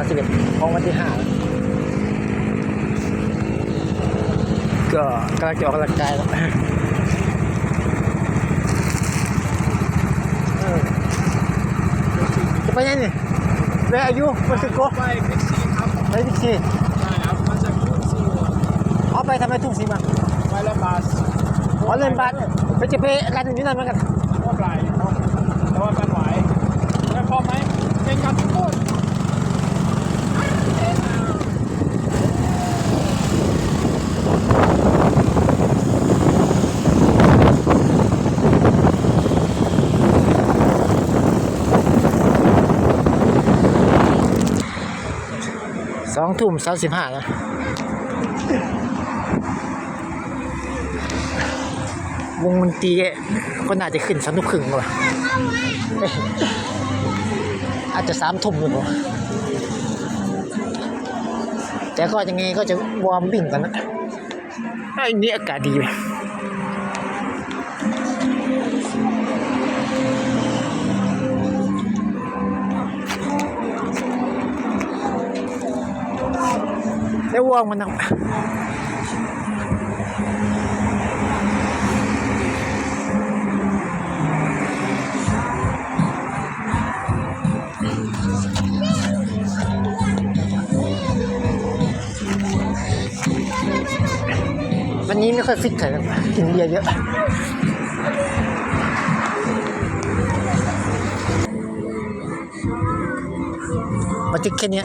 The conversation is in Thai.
ามสิบเอ็ดของวันที่ห้าก็กำลังจะออกกำลังกายแล้วเออจะไปยังนี่เวลาอายุมันสิโกไปพิกซี่ครับไปดิซีใช่ครับมาจากทุ่งซีเอาไปทำไมทุ่งสีมาไปละบาสขอเล่นบาสไปจะไปกันอยู่นั่นเหมือนกันก็ไกลเนาะแต่ว่ากันไหวแล้วพอไหมเป็นกับทุกคน ส องทุ่มสามสิบห้านะวงดนตรีก็น่าจะขึ้นสามทุ่มครึ่งว่ะอาจจะสามทุ่มอยู่แต่ก็ยังไงก็จะวอร์มวิ่งกันนะไอ้นี่อากาศดีเว้ยแล้ววอร์ม มันนะวันนี้ไม่ค่อยฟิตเท่าไหร่กินเบียร์เยอะมาถึงแค่นี้